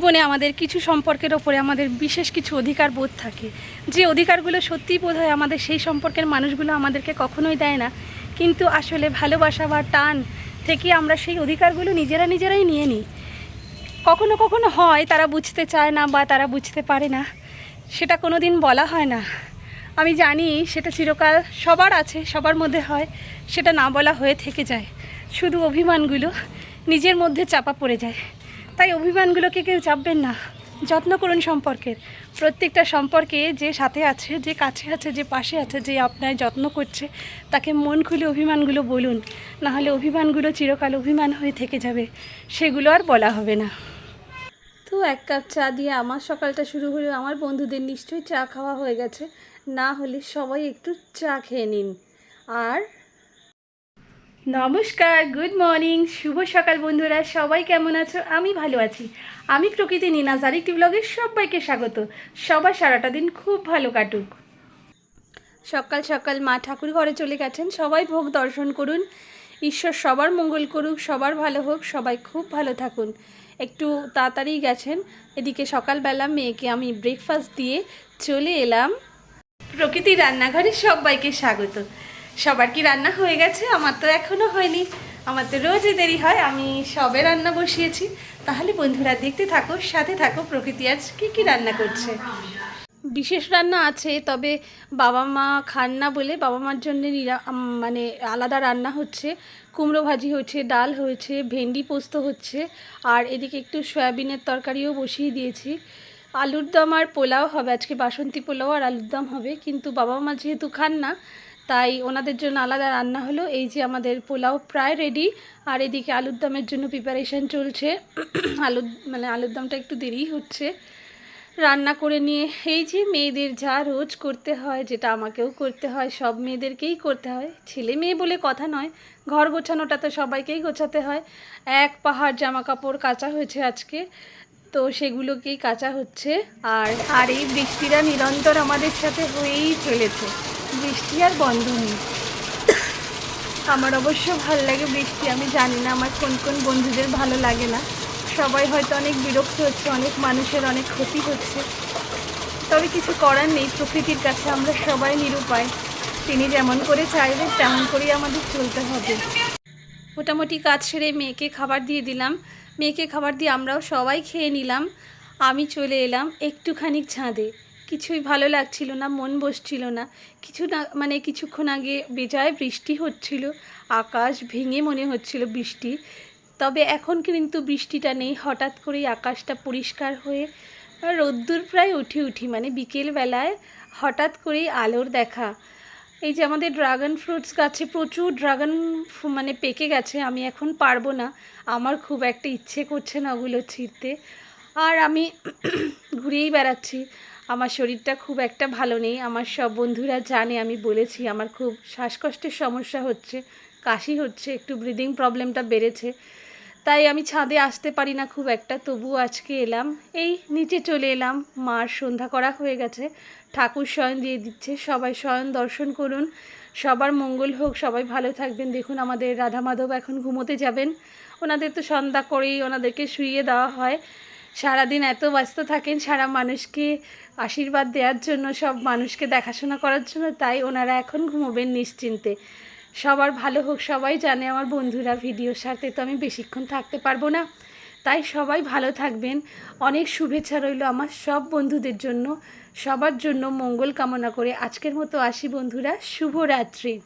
জীবনে আমাদের কিছু সম্পর্কের ওপরে আমাদের বিশেষ কিছু অধিকার বোধ থাকে। যে অধিকারগুলো সত্যিই বোধ হয় আমাদের সেই সম্পর্কের মানুষগুলো আমাদেরকে কখনোই দেয় না। কিন্তু আসলে ভালোবাসা বা টান থেকে আমরা সেই অধিকারগুলো নিজেরা নিজেরাই নিয়ে নিই। কখনো কখনো হয় তারা বুঝতে চায় না বা তারা বুঝতে পারে না। সেটা কোনো দিন বলা হয় না। আমি জানি সেটা চিরকাল সবার আছে, সবার মধ্যে হয়। সেটা না বলা হয়ে থেকে যায়। শুধু অভিমানগুলো নিজের মধ্যে চাপা পড়ে যায়। তাই অভিমানগুলোকে কেউ চাপবেন না। যত্ন করুন সম্পর্কের। প্রত্যেকটা সম্পর্কে যে সাথে আছে, যে কাছে আছে, যে পাশে আছে, যে আপনার যত্ন করছে, তাকে মন খুলে অভিমানগুলো বলুন। নাহলে অভিমানগুলো চিরকাল অভিমান হয়ে থেকে যাবে। সেগুলো আর বলা হবে না। তো এক কাপ চা দিয়ে আমার সকালটা শুরু হলো। আমার বন্ধুদের নিশ্চয়ই চা খাওয়া হয়ে গেছে। না হলে সবাই একটু চা খেয়ে নিন। আর নমস্কার গুড মর্নিং শুভ সকাল বন্ধুরা, সবাই কেমন আছো? আমি ভালো আছি। আমি প্রকৃতি নিনাজ, আরেকটি ব্লগে সবাইকে স্বাগত। সবার সারাটা দিন খুব ভালো কাটুক। সকাল সকাল মা ঠাকুর ঘরে চলে গেছেন। সবাই ভোগ দর্শন করুন। ঈশ্বর সবার মঙ্গল করুক, সবার ভালো হোক, সবাই খুব ভালো থাকুন। একটু তাড়াতাড়ি গেছেন। এদিকে সকালবেলা মেয়েকে আমি ব্রেকফাস্ট দিয়ে চলে এলাম। প্রকৃতি রান্নাঘরে সবাইকে স্বাগত। সবার কি রান্না হয়ে গেছে? আমার তো এখনও হয়নি। আমার তো রোজই দেরি হয়, আমি সবে রান্না বসিয়েছি। তাহলে বন্ধুরা দেখতে থাকো, সাথে থাকো, প্রকৃতি আজ কী কী রান্না করছে। বিশেষ রান্না আছে, তবে বাবা মা খান না বলে বাবা মার জন্য মানে আলাদা রান্না হচ্ছে। কুমড়ো ভাজি হচ্ছে ডাল হয়েছে, ভেন্ডি পোস্ত হচ্ছে, আর এদিকে একটু সয়াবিনের তরকারিও বসিয়ে দিয়েছি। আলুর দম আর পোলাও হবে, আজকে বাসন্তী পোলাও আর আলুর দম হবে, কিন্তু বাবা মা যেহেতু খান না তাই ওনাদের জন্য আলাদা রান্না হলো। এই যে আমাদের পোলাও প্রায় রেডি আর এদিকে আলুর দমের জন্য প্রিপারেশন চলছে। আলুর মানে আলুর দমটা একটু দেরি হচ্ছে। রান্না করে নিয়ে, এই যে মেয়েদের যা রোজ করতে হয়, যেটা আমাকেও করতে হয়, সব মেয়েদেরকেই করতে হয়। ছেলে মেয়ে বলে কথা নয়, ঘর গোছানোটা তো সবাইকেই গোছাতে হয়। এক পাহাড় জামা কাপড় কাচা হয়েছে আজকে, তো সেগুলোকেই কাচা হচ্ছে। আর আর এই বৃষ্টিরা নিরন্তর আমাদের সাথে হয়েই চলেছে। বৃষ্টি আর বন্ধ নেই। আমার অবশ্য ভালো লাগে বৃষ্টি, আমি জানি না আমার কোন কোন বন্ধুদের ভালো লাগে না। সবাই হয়তো অনেক বিরক্ত হচ্ছে, অনেক মানুষের অনেক ক্ষতি হচ্ছে। তবে কিছু করার নেই, প্রকৃতির কাছে আমরা সবাই নিরুপায়। তিনি যেমন করে চাইবেন তেমন করেই আমাদের চলতে হবে। মোটামুটি কাজ সেরে মেয়েকে খাবার দিয়ে দিলাম। মেয়েকে খাবার দিয়ে আমরাও সবাই খেয়ে নিলাম। আমি চলে এলাম একটুখানি ছাদে। কিছুই ভালো লাগছিল না, মন বসছিল না। কিছু না মানে কিছুক্ষণ আগে বেজায় বৃষ্টি হচ্ছিল, আকাশ ভেঙে মনে হচ্ছিল বৃষ্টি। তবে এখন কিন্তু বৃষ্টিটা নেই, হঠাৎ করেই আকাশটা পরিষ্কার হয়ে রোদ্দুর প্রায় উঠি উঠি মানে বিকেলবেলায় হঠাৎ করেই আলোর দেখা। এই যে আমাদের ড্রাগন ফ্রুটস গাছে প্রচুর ড্রাগন মানে পেকে গেছে, আমি এখন পারব না। আমার খুব একটা ইচ্ছে করছে না ওগুলো ছিঁড়তে। আর আমি ঘুরেই বেড়াচ্ছি। আমার শরীরটা খুব একটা ভালো নেই। আমার সব বন্ধুরা জানে আমি বলেছি, আমার খুব শ্বাসকষ্টের সমস্যা হচ্ছে, কাশি হচ্ছে, একটু ব্রিদিং প্রবলেমটা বেড়েছে। তাই আমি ছাদে আসতে পারি না খুব একটা, তবুও আজকে এলাম। এই নিচে চলে এলাম, মার সন্ধ্যা করা হয়ে গেছে, ঠাকুর শয়ন দিয়ে দিচ্ছে, সবাই শয়ন দর্শন করুন, সবার মঙ্গল হোক, সবাই ভালো থাকবেন। দেখুন আমাদের রাধা মাধব এখন ঘুমোতে যাবেন, ওনাদের তো সন্ধ্যা করেই ওনাদেরকে শুইয়ে দেওয়া হয়। সারাদিন এত ব্যস্ত থাকেন, সারা মানুষকে আশীর্বাদ দেওয়ার জন্য, সব মানুষকে দেখাশোনা করার জন্য, তাই ওনারা এখন ঘুমোবেন নিশ্চিন্তে। সবার ভালো হোক, সবাই জানে আমার বন্ধুরা ভিডিওর সাথে তো আমি বেশিক্ষণ থাকতে পারব না। তাই সবাই ভালো থাকবেন। অনেক শুভেচ্ছা রইল আমার সব বন্ধুদের জন্য। সবার জন্য মঙ্গল কামনা করে আজকের মতো আসি বন্ধুরা। শুভরাত্রি।